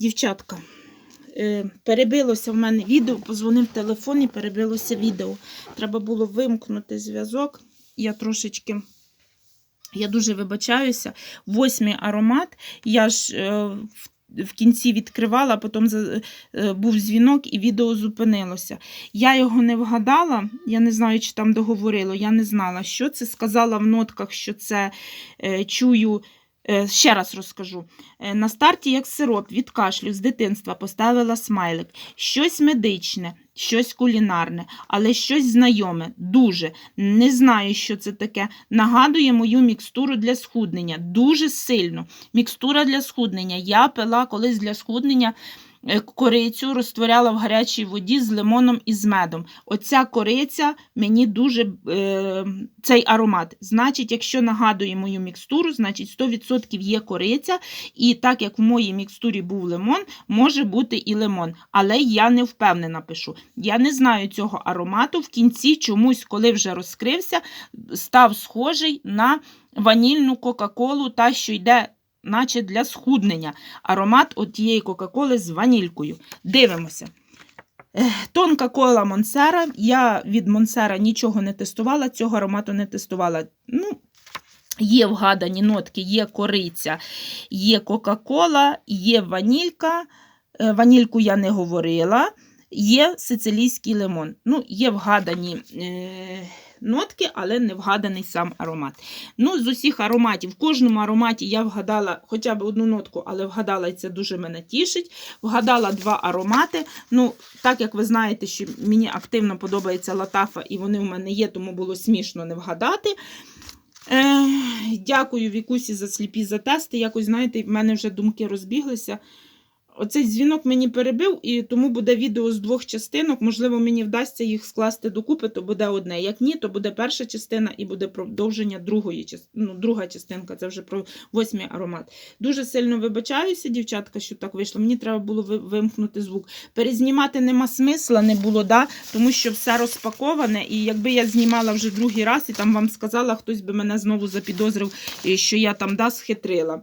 Дівчатка, е, перебилося в мене відео, позвонив телефон і перебилося відео. Треба було вимкнути зв'язок. Я трошечки, я дуже вибачаюся. Восьмий аромат. Я ж е, в, в кінці відкривала, потім е, був дзвінок і відео зупинилося. Я його не вгадала, я не знаю, чи там договорило, я не знала, що це. Сказала в нотках, що це чую. Е, Ще раз розкажу. Е, На старті, як сироп від кашлю з дитинства поставила смайлик. Щось медичне, щось кулінарне, але щось знайоме, дуже. Не знаю, що це таке. Нагадує мою мікстуру для схуднення. Дуже сильно. Мікстура для схуднення. Я пила колись для схуднення. Е, Корицю розтворяла в гарячій воді з лимоном і з медом. Оця кориця мені дуже е, цей аромат. Значить, якщо нагадує мою мікстуру, значить 100% є кориця. І так як в моїй мікстурі був лимон, може бути і лимон. Але я не впевнена пишу. Я не знаю цього аромату. В кінці чомусь, коли вже розкрився, став схожий на ванільну Кока-Колу, та що йде. Наче для схуднення. Аромат от тієї Кока-Коли з ванількою. Дивимося. Тонка кола Монсера. Я від Монсера нічого не тестувала, цього аромату не тестувала. Ну, є вгадані нотки, є кориця, є Кока-Кола, є ванілька. Е, Ванільку я не говорила. Є сицилійський лимон. Ну, є вгадані е, нотки, але не вгаданий сам аромат. Ну, з усіх ароматів, в кожному ароматі я вгадала хоча б одну нотку, але вгадала, і це дуже мене тішить. Вгадала два аромати. Ну, так як ви знаєте, що мені активно подобається латафа, і вони в мене є, тому було смішно не вгадати. Е, дякую Вікусі за сліпі за тести. Якось, знаєте, в мене вже думки розбіглися. Оцей дзвінок мені перебив, і тому буде відео з двох частинок. Можливо, мені вдасться їх скласти докупи, то буде одне. Як ні, то буде перша частина і буде продовження другої. Ну, друга частинка, це вже про восьмий аромат. Дуже сильно вибачаюся, дівчатка, що так вийшло. Мені треба було вимкнути звук. Перезнімати нема смисла, не було, да? тому що все розпаковане. І якби я знімала вже другий раз і там вам сказала, хтось би мене знову запідозрив, що я там да, схитрила.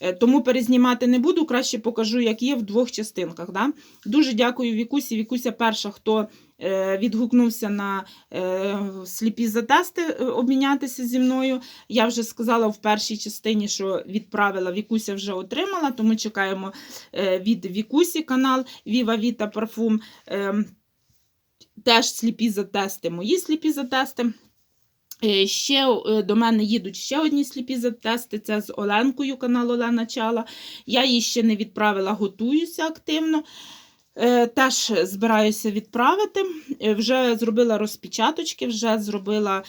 Е, Тому перезнімати не буду, краще покажу, як є в двох частинках. Да? Дуже дякую Вікусі. Вікуся перша, хто е, відгукнувся на е, сліпі затести обмінятися зі мною. Я вже сказала в першій частині, що відправила Вікуся вже отримала, тому чекаємо від Вікусі канал Vita Parfum. Е, Теж сліпі затести, мої сліпі затести. Е, Ще е, до мене їдуть ще одні сліпі затести. Це з Оленкою, канал Олена Чала. Я її ще не відправила, готуюся активно. Е, Теж збираюся відправити. Вже зробила розпечаточки, вже зробила,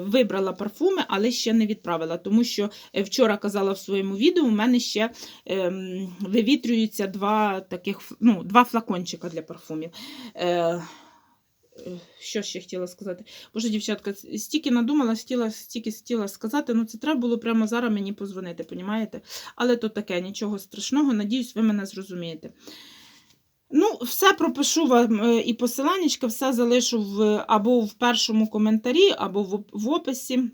вибрала парфуми, але ще не відправила. Тому що вчора казала в своєму відео, у мене ще ем, вивітрюються два таких ну, два флакончика для парфумів. Е, Що ще хотіла сказати? Боже, дівчатка, стільки надумала, стіла, стільки хотіла сказати, ну це треба було прямо зараз мені позвонити, понімаєте? Але то таке, нічого страшного, надіюсь, ви мене зрозумієте. Ну, все пропишу вам е, і посиланнячка, все залишу в, або в першому коментарі, або в, в описі,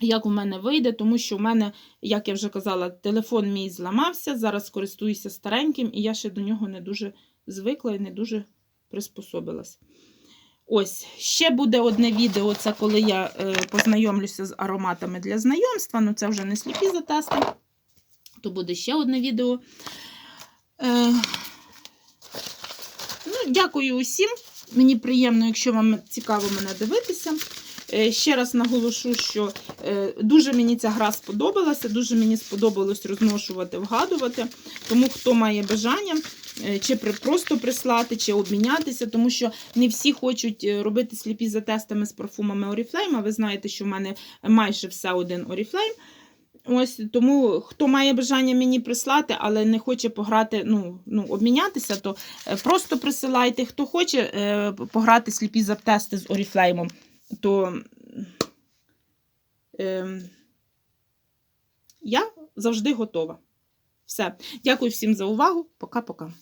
як у мене вийде, тому що у мене, як я вже казала, телефон мій зламався, зараз користуюся стареньким, і я ще до нього не дуже звикла і не дуже приспособилась. Ось, ще буде одне відео, це коли я е, познайомлюся з ароматами для знайомства. Ну, це вже не сліпі затести. То буде ще одне відео. Е, ну, дякую усім. Мені приємно, якщо вам цікаво мене дивитися. Е, Ще раз наголошу, що дуже мені ця гра сподобалася, дуже мені сподобалось розношувати, вгадувати. Тому хто має бажання, чи просто прислати, чи обмінятися, тому що не всі хочуть е, робити сліпі за тестами з парфумами Oriflame, а ви знаєте, що в мене майже все один Oriflame. Ось тому, хто має бажання мені прислати, але не хоче пограти, ну, ну обмінятися, то е, просто присилайте. Хто хоче е, пограти сліпі заптести з Oriflame, то е, я завжди готова. Все. Дякую всім за увагу. Пока-пока.